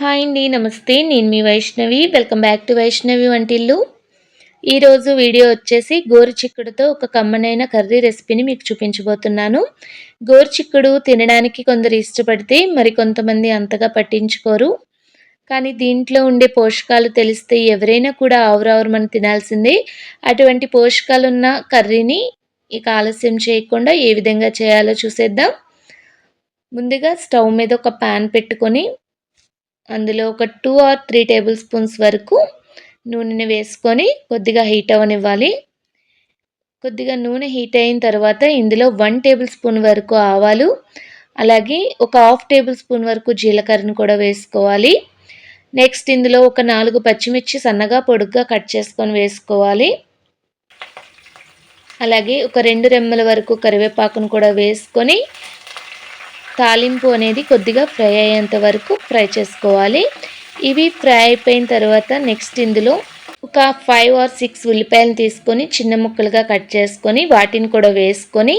Hi అండి నమస్తే. నేను మీ Vaishnavi. Welcome back to Vaishnavi వంటిల్లు. ఈరోజు వీడియో వచ్చేసి గోరు చిక్కుడుతో ఒక కమ్మనైన కర్రీ రెసిపీని మీకు చూపించబోతున్నాను. గోరు చిక్కుడు తినడానికి కొందరు ఇష్టపడితే మరి కొంతమంది అంతగా పట్టించుకోరు. కానీ దీంట్లో ఉండే పోషకాలు తెలిస్తే ఎవరైనా కూడా ఆవురావురమని తినాల్సిందే. అటువంటి పోషకాలున్న కర్రీని ఇక ఆలస్యం చేయకుండా ఏ విధంగా చేయాలో చూసేద్దాం. ముందుగా స్టవ్ మీద ఒక ప్యాన్ పెట్టుకొని అందులో ఒక two or three tablespoons వరకు నూనెని వేసుకొని కొద్దిగా హీట్ అవ్వనివ్వాలి కొద్దిగా నూనె హీట్ అయిన తర్వాత ఇందులో వన్ టేబుల్ స్పూన్ వరకు ఆవాలు అలాగే ఒక హాఫ్ టేబుల్ స్పూన్ వరకు జీలకర్రను కూడా వేసుకోవాలి. నెక్స్ట్ ఇందులో ఒక నాలుగు పచ్చిమిర్చి సన్నగా పొడుగ్గా కట్ చేసుకొని వేసుకోవాలి. అలాగే ఒక రెండు రెమ్మల వరకు కరివేపాకును కూడా వేసుకొని తాలింపు అనేది కొద్దిగా ఫ్రై అయ్యేంత వరకు ఫ్రై చేసుకోవాలి. ఇవి ఫ్రై అయిపోయిన తర్వాత నెక్స్ట్ ఇందులో ఒక ఫైవ్ ఆర్ సిక్స్ ఉల్లిపాయలు తీసుకొని చిన్న ముక్కలుగా కట్ చేసుకొని వాటిని కూడా వేసుకొని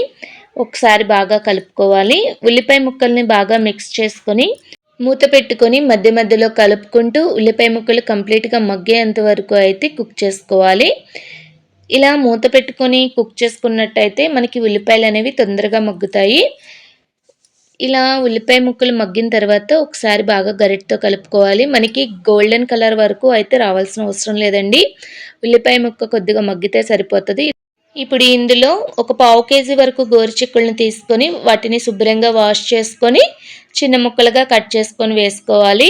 ఒకసారి బాగా కలుపుకోవాలి. ఉల్లిపాయ ముక్కల్ని బాగా మిక్స్ చేసుకొని మూత పెట్టుకొని మధ్య మధ్యలో కలుపుకుంటూ ఉల్లిపాయ ముక్కలు కంప్లీట్గా మగ్గేంత వరకు అయితే కుక్ చేసుకోవాలి. ఇలా మూత పెట్టుకొని కుక్ చేసుకున్నట్టయితే మనకి ఉల్లిపాయలు అనేవి తొందరగా మగ్గుతాయి. ఇలా ఉల్లిపాయ ముక్కలు మగ్గిన తర్వాత ఒకసారి బాగా గరిటతో కలుపుకోవాలి. మనకి గోల్డెన్ కలర్ వరకు అయితే రావాల్సిన అవసరం లేదండి. ఉల్లిపాయ ముక్క కొద్దిగా మగ్గితే సరిపోతుంది. ఇప్పుడు ఇందులో ఒక పావు కేజీ వరకు గోరుచిక్కులను తీసుకొని వాటిని శుభ్రంగా వాష్ చేసుకొని చిన్న ముక్కలుగా కట్ చేసుకొని వేసుకోవాలి.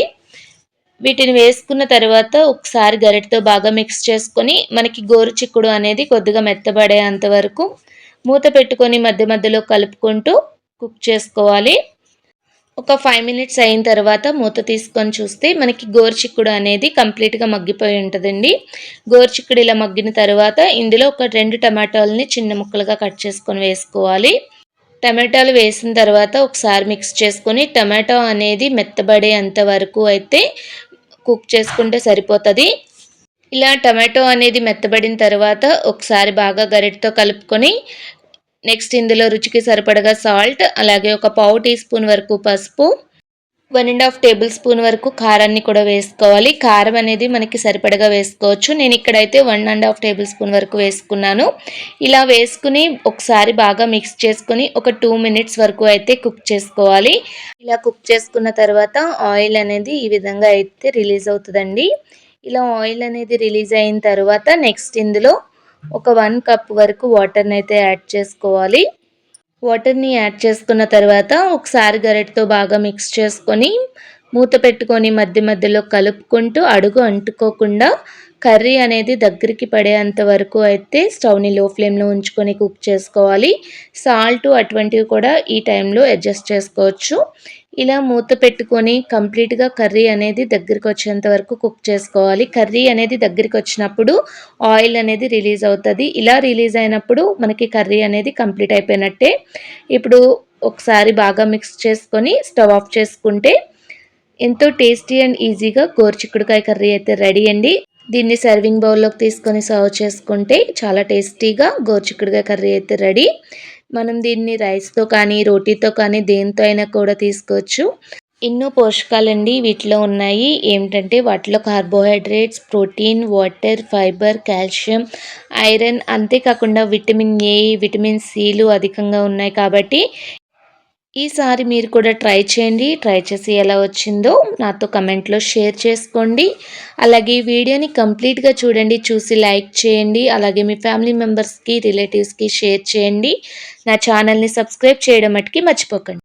వీటిని వేసుకున్న తర్వాత ఒకసారి గరిటతో బాగా మిక్స్ చేసుకొని మనకి గోరుచిక్కుడు అనేది కొద్దిగా మెత్తబడేంత వరకు మూత పెట్టుకొని మధ్య మధ్యలో కలుపుకుంటూ కుక్ చేసుకోవాలి. ఒక ఫైవ్ మినిట్స్ అయిన తర్వాత మూత తీసుకొని చూస్తే మనకి గోరుచిక్కుడు అనేది కంప్లీట్గా మగ్గిపోయి ఉంటుందండి. గోరుచిక్కుడు ఇలా మగ్గిన తర్వాత ఇందులో ఒక రెండు టమాటాలని చిన్న ముక్కలుగా కట్ చేసుకొని వేసుకోవాలి. టమాటాలు వేసిన తర్వాత ఒకసారి మిక్స్ చేసుకొని టమాటో అనేది మెత్తబడేంత వరకు అయితే కుక్ చేసుకుంటే సరిపోతుంది. ఇలా టమాటో అనేది మెత్తబడిన తర్వాత ఒకసారి బాగా గరిటతో కలుపుకొని నెక్స్ట్ ఇందులో రుచికి సరిపడగా సాల్ట్ అలాగే ఒక పావు టీ స్పూన్ వరకు పసుపు one and half tablespoon వరకు కారాన్ని కూడా వేసుకోవాలి. కారం అనేది మనకి సరిపడగా వేసుకోవచ్చు. నేను ఇక్కడైతే one and half tablespoon వరకు వేసుకున్నాను. ఇలా వేసుకుని ఒకసారి బాగా మిక్స్ చేసుకుని ఒక టూ మినిట్స్ వరకు అయితే కుక్ చేసుకోవాలి. ఇలా కుక్ చేసుకున్న తర్వాత ఆయిల్ అనేది ఈ విధంగా అయితే రిలీజ్ అవుతుందండి. ఇలా ఆయిల్ అనేది రిలీజ్ అయిన తర్వాత నెక్స్ట్ ఇందులో ఒక వన్ కప్ వరకు వాటర్ని అయితే యాడ్ చేసుకోవాలి. వాటర్ని యాడ్ చేసుకున్న తర్వాత ఒకసారి గరెట్తో బాగా మిక్స్ చేసుకొని మూత పెట్టుకొని మధ్య మధ్యలో కలుపుకుంటూ అడుగు అంటుకోకుండా కర్రీ అనేది దగ్గరికి పడేంత వరకు అయితే స్టవ్ని లో ఫ్లేమ్లో ఉంచుకొని కుక్ చేసుకోవాలి. సాల్ట్ అటువంటివి కూడా ఈ టైంలో అడ్జస్ట్ చేసుకోవచ్చు. ఇలా మూత పెట్టుకొని కంప్లీట్గా కర్రీ అనేది దగ్గరికి వచ్చేంత వరకు కుక్ చేసుకోవాలి. కర్రీ అనేది దగ్గరికి వచ్చినప్పుడు ఆయిల్ అనేది రిలీజ్ అవుతుంది. ఇలా రిలీజ్ అయినప్పుడు మనకి కర్రీ అనేది కంప్లీట్ అయిపోయినట్టే. ఇప్పుడు ఒకసారి బాగా మిక్స్ చేసుకొని స్టవ్ ఆఫ్ చేసుకుంటే ఎంతో టేస్టీ అండ్ ఈజీగా గోరుచిక్కుడుకాయ కర్రీ అయితే రెడీ అండి. దీన్ని సర్వింగ్ బౌల్లోకి తీసుకొని సర్వ్ చేసుకుంటే చాలా టేస్టీగా గోరుచిక్కుడుకాయ కర్రీ అయితే రెడీ మనం దీన్ని రైస్తో కానీ రోటీతో కానీ దేనితో అయినా కూడా తీసుకోవచ్చు. ఎన్నో పోషకాలండి వీటిలో ఉన్నాయి. ఏమిటంటే వాటిలో carbohydrates protein water fibre calcium iron అంతేకాకుండా విటమిన్ ఏ విటమిన్ సిలు అధికంగా ఉన్నాయి కాబట్టి ఈసారి మీరు కూడా ట్రై చేయండి. ట్రై చేసి ఎలా వచ్చిందో నాతో కమెంట్లో షేర్ చేసుకోండి. అలాగే వీడియోని కంప్లీట్గా చూడండి. చూసి లైక్ చేయండి. అలాగే మీ ఫ్యామిలీ మెంబర్స్కి రిలేటివ్స్కి షేర్ చేయండి. నా ఛానల్ని సబ్స్క్రైబ్ చేయడం మటుకి మర్చిపోకండి.